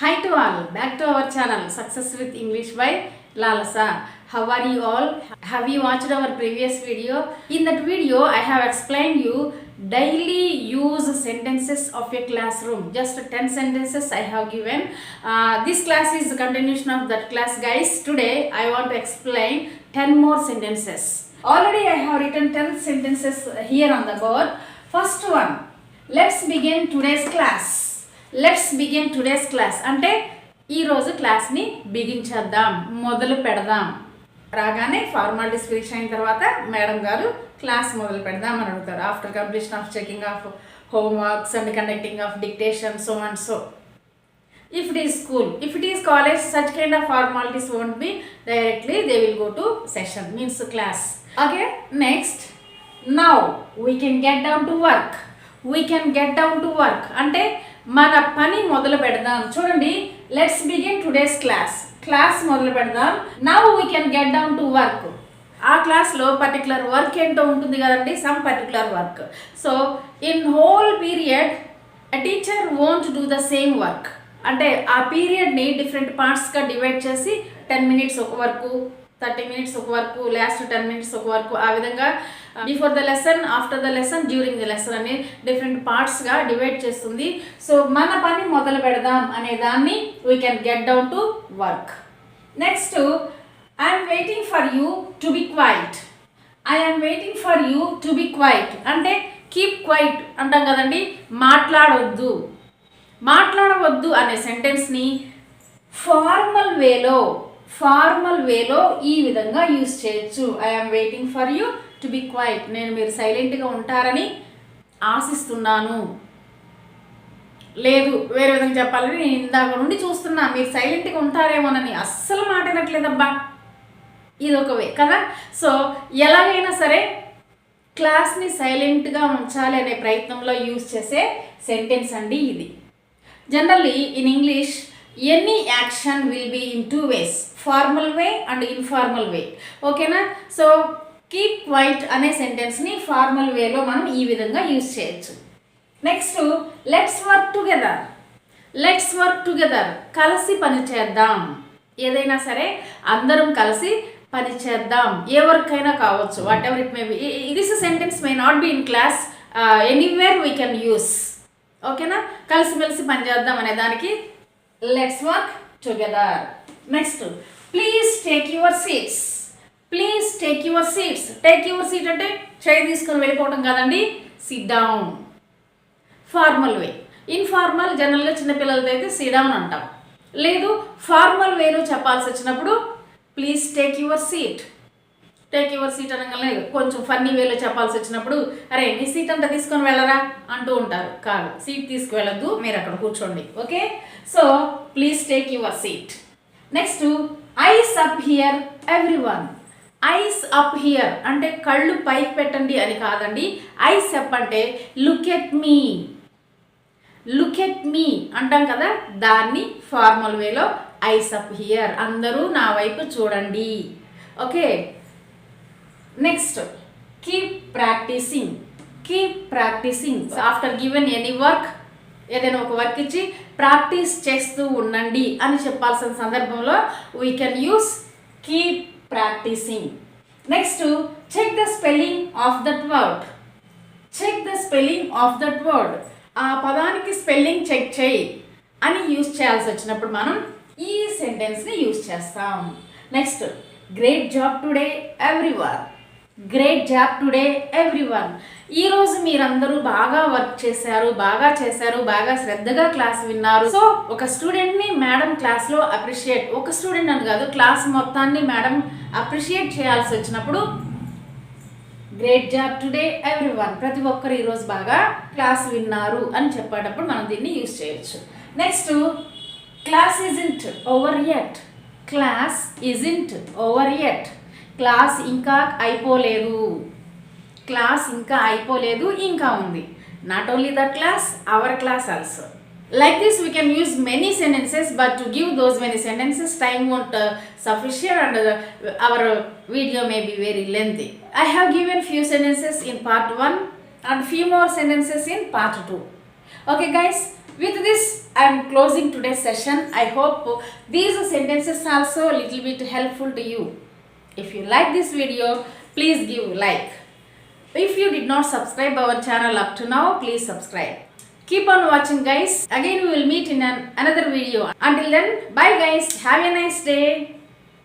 Hi to all, back to our channel Success with English by Lalasa. How are you all? Have you watched our previous video? In that video, I have explained you daily use sentences of a classroom. Just 10 sentences I have given. Uh, this class is the continuation of that class, guys. Today, I want to explain 10 more sentences. Already, I have written 10 sentences here on the board. First one, let's begin today's class. Let's begin today's class అంటే ఈరోజు క్లాస్ని బిగించేద్దాం. మొదలు పెడదాం. రాగానే formalities description అయిన తర్వాత madam గారు class మొదలు పెడదాం అని అడుగుతారు. After completion of checking of home homeworks and conducting of dictation so and so if it is school if it is college such kind of formalities won't be directly they will go to session means class okay next now we can get down to work we can get down to work అంటే మన పని మొదలు పెడదాం. చూడండి let's begin today's class class మొదలు పెడదాం. Now we can get down to work ఆ క్లాస్లో పర్టికులర్ వర్క్ ఏంటో ఉంటుంది కదండి? Some particular work so in whole period teacher won't do the same work అంటే ఆ పీరియడ్ని డిఫరెంట్ పార్ట్స్గా డివైడ్ చేసి టెన్ మినిట్స్ ఒక వరకు థర్టీ మినిట్స్ ఒక వరకు లాస్ట్ టెన్ మినిట్స్ ఒక వరకు. ఆ విధంగా before the lesson after the lesson during the lesson అనే డిఫరెంట్ పార్ట్స్గా డివైడ్ చేస్తుంది. సో మన పని మొదలు పెడదాం అనే దాన్ని we can get down to work next I'm waiting for you to be quiet I'm waiting for you to be quiet అంటే కీప్ క్వైట్ అంటాం కదండి? మాట్లాడొద్దు. మాట్లాడవద్దు అనే సెంటెన్స్ని ఫార్మల్ వేలో ఫార్మల్ వేలో ఈ విధంగా యూస్ చేయొచ్చు. I'm waiting for you to be quiet నేను మీరు సైలెంట్గా ఉంటారని ఆశిస్తున్నాను. లేదు వేరే విధంగా చెప్పాలని నేను ఇందాక నుండి చూస్తున్నా. మీరు సైలెంట్గా ఉంటారేమోనని అస్సలు మాట్లాడట్లేదబ్బా ఇది ఒక వే కదా? సో ఎలాగైనా సరే క్లాస్ని సైలెంట్గా ఉంచాలి అనే ప్రయత్నంలో యూజ్ చేసే సెంటెన్స్ అండి ఇది. Generally in English any action will be in two ways. Formal way and informal way. ఓకేనా? సో కీప్ క్వైట్ అనే సెంటెన్స్ని ఫార్మల్ వేలో మనం ఈ విధంగా యూజ్ చేయొచ్చు. Next let's work together let's work together కలిసి పని చేద్దాం. ఏదైనా సరే అందరం కలిసి పని చేద్దాం. ఏ వర్క్ అయినా కావచ్చు. Whatever it may be this sentence may not be in class anywhere we can use ఓకేనా? కలిసిమెలిసి పని చేద్దాం అనే దానికి let's work together next please take your seats please take your seats take your seat అంటే చేయి తీసుకొని వెళ్ళిపోవటం కాదండి sit down formal way informal జనరల్గా చిన్నపిల్లలతో అయితే సిట్ డౌన్ అంటాం. లేదు ఫార్మల్ వేలో చెప్పాల్సి వచ్చినప్పుడు please take your seat take your seat అనగానే కొంచెం ఫన్నీ వేలో చెప్పాల్సి వచ్చినప్పుడు అరే నీ సీట్ అంతా తీసుకొని వెళ్ళరా? అంటూ ఉంటారు. కాదు సీట్ తీసుకువెళ్ళొద్దు మీరు అక్కడ కూర్చోండి. Okay so please take your seat next eyes up here everyone eyes up here అంటే కళ్ళు పైకి పెట్టండి అని కాదండి. ఐస్ అప్ అంటే look at me look at me అంటాం కదా దాన్ని ఫార్మల్ వేలో ఐస్ అప్ హియర్ అందరూ నా వైపు చూడండి. Okay next keep practicing keep practicing after given any work ఏదైనా ఒక వర్క్ ఇచ్చి ప్రాక్టీస్ చేస్తూ ఉండండి అని చెప్పాల్సిన సందర్భంలో we can use keep practicing next check the spelling of that word check the spelling of that word ఆ పదానికి స్పెల్లింగ్ చెక్ చేయి అని యూస్ చేయాల్సి వచ్చినప్పుడు మనం ఈ సెంటెన్స్ని యూస్ చేస్తాం. Next great job today every great job today everyone ఈరోజు మీరందరూ బాగా వర్క్ చేశారు బాగా చేశారు బాగా శ్రద్ధగా క్లాస్ విన్నారు. సో ఒక స్టూడెంట్ని మేడం క్లాస్లో అప్రిషియేట్ ఒక స్టూడెంట్ అని కాదు క్లాస్ మొత్తాన్ని మేడం అప్రిషియేట్ చేయాల్సి వచ్చినప్పుడు గ్రేట్ జాబ్ టుడే ఎవ్రీవన్ ప్రతి ఒక్కరు ఈరోజు బాగా క్లాస్ విన్నారు అని చెప్పేటప్పుడు మనం దీన్ని యూజ్ చేయొచ్చు. Next class isn't over yet class isn't over yet class ఇంకా అయిపోలేదు క్లాస్ ఇంకా అయిపోలేదు ఇంకా ఉంది not only the class hour class also like this we can use many sentences but to give those many sentences time won't uh, sufficient and uh, our video may be very lengthy i have given few sentences in part 1 and few more sentences in part 2 okay guys with this i am closing today's session i hope these sentences also a little bit helpful to you if you like this video please give like. If you did not subscribe our channel up to now please subscribe. Keep on watching guys. Again we will meet in an, another video. Until then bye guys. Have a nice day